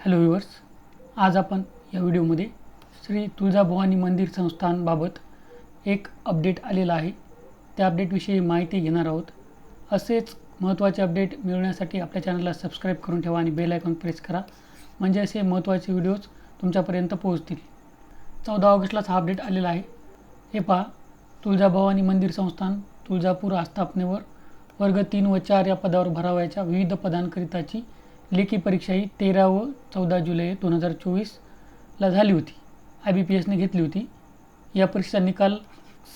Hello viewers आज आपण या व्हिडिओमध्ये श्री तुळजाभवानी मंदिर संस्थानबाबत एक अपडेट आलेला आहे. त्या अपडेटविषयी माहिती घेणार आहोत. असेच महत्त्वाचे अपडेट मिळवण्यासाठी आपल्या चॅनलला सबस्क्राईब करून ठेवा आणि बेल आयकॉन प्रेस करा. म्हणजे असे महत्त्वाचे व्हिडिओज तुमच्यापर्यंत पोहोचतील. चौदा ऑगस्टलाच हा अपडेट आलेला आहे. हे पहा तुळजाभवानी मंदिर संस्थान तुळजापूर आस्थापनेवर वर्ग तीन व चार या पदावर भरावयाच्या विविध पदांकरिताची लेखी परीक्षा ही तेरा व चौदा जुलै दोन हजार चोवीसला झाली होती. आय बी पी एसने घेतली होती. या परीक्षेचा निकाल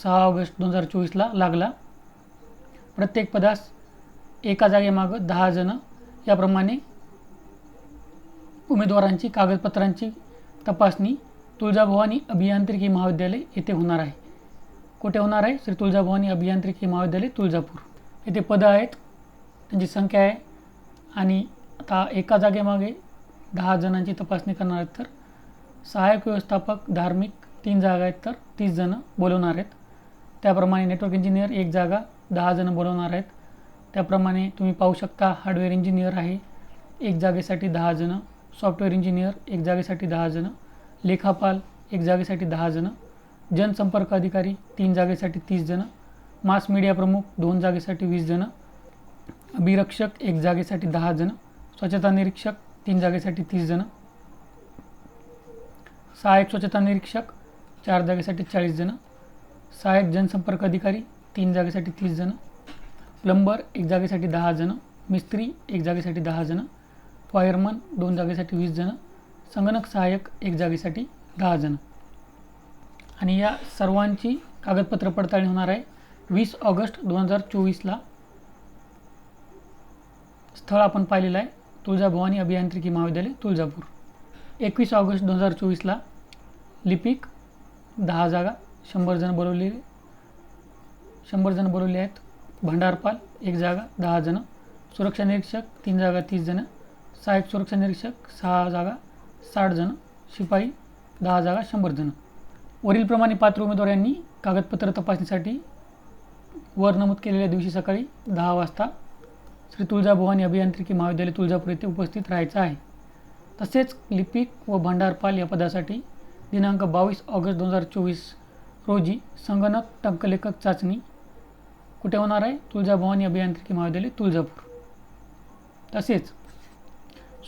सहा ऑगस्ट दोन हजार चोवीसला लागला. प्रत्येक पदास एका जागेमागं दहा जणं याप्रमाणे उमेदवारांची कागदपत्रांची तपासणी तुळजाभवानी अभियांत्रिकी महाविद्यालय येथे होणार आहे. कुठे होणार आहे? श्री तुळजाभवानी अभियांत्रिकी महाविद्यालय तुळजापूर. येथे पदं आहेत. त्यांची संख्या आहे आणि आता एका जागेमागे दहा जणांची तपासणी करणार आहेत तर सहाय्यक व्यवस्थापक धार्मिक तीन जागा आहेत तर तीस जणं बोलवणार आहेत. त्याप्रमाणे नेटवर्क इंजिनियर एक जागा दहा जणं बोलवणार आहेत. त्याप्रमाणे तुम्ही पाहू शकता हार्डवेअर इंजिनियर आहे एक जागेसाठी दहा जणं. सॉफ्टवेअर इंजिनियर एक जागेसाठी दहा जणं. लेखापाल एक जागेसाठी दहा जणं. जनसंपर्क अधिकारी तीन जागेसाठी तीस जणं. मास मीडिया प्रमुख दोन जागेसाठी वीस जणं. अभिरक्षक एक जागेसाठी दहा जणं. स्वच्छता निरीक्षक तीन जागेसाठी तीस जणं. सहाय्यक स्वच्छता निरीक्षक चार जागेसाठी चाळीस जणं. सहाय्यक जनसंपर्क अधिकारी तीन जागेसाठी तीस जणं. प्लंबर एक जागेसाठी दहा जणं. मिस्त्री एक जागेसाठी दहा जणं. फायरमन दोन जागेसाठी वीस जणं. संगणक सहाय्यक एक जागेसाठी दहा जणं. आणि या सर्वांची कागदपत्र पडताळणी होणार आहे. वीस ऑगस्ट दोन हजार चोवीसला. स्थळ आपण पाहिलेलं आहे. तुळजाभवानी अभियांत्रिकी महाविद्यालय तुळजापूर. एकवीस ऑगस्ट दोन हजार चोवीसला लिपिक दहा जागा शंभर जण बोलवले शंभर जण बोलवले आहेत. भंडारपाल एक जागा दहा जणं. सुरक्षा निरीक्षक तीन जागा तीस जणं. सहाय्यक सुरक्षा निरीक्षक सहा जागा साठ जणं. शिपाई दहा जागा शंभर जणं. वरीलप्रमाणे पात्र उमेदवार यांनी कागदपत्र तपासणीसाठी वर नमूद केलेल्या दिवशी सकाळी दहा वाजता श्री तुळजाभवानी अभियांत्रिकी महाविद्यालय तुळजापूर येथे उपस्थित राहायचं आहे. तसेच लिपिक व भंडारपाल या पदासाठी दिनांक बावीस ऑगस्ट दोन हजार चोवीस रोजी संगणक टंकलेखक चाचणी कुठे होणार आहे? तुळजाभवानी अभियांत्रिकी महाविद्यालय तुळजापूर. तसेच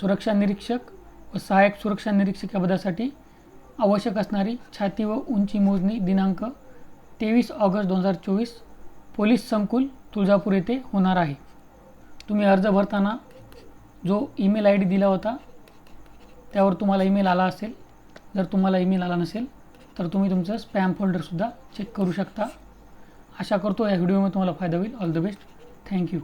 सुरक्षा निरीक्षक व सहाय्यक सुरक्षा निरीक्षक या पदासाठी आवश्यक असणारी छाती व उंची मोजणी दिनांक तेवीस ऑगस्ट दोन हजार चोवीस पोलीस संकुल तुळजापूर येथे होणार आहे. तुम्ही अर्ज भरताना जो ईमेल आय डी दिला होता त्यावर तुम्हाला ईमेल आला असेल. जर तुम्हाला ईमेल आला नसेल तर तुम्ही तुमचं स्पॅम फोल्डरसुद्धा चेक करू शकता. आशा करतो या व्हिडिओमध्ये तुम्हाला फायदा होईल. All the best thank you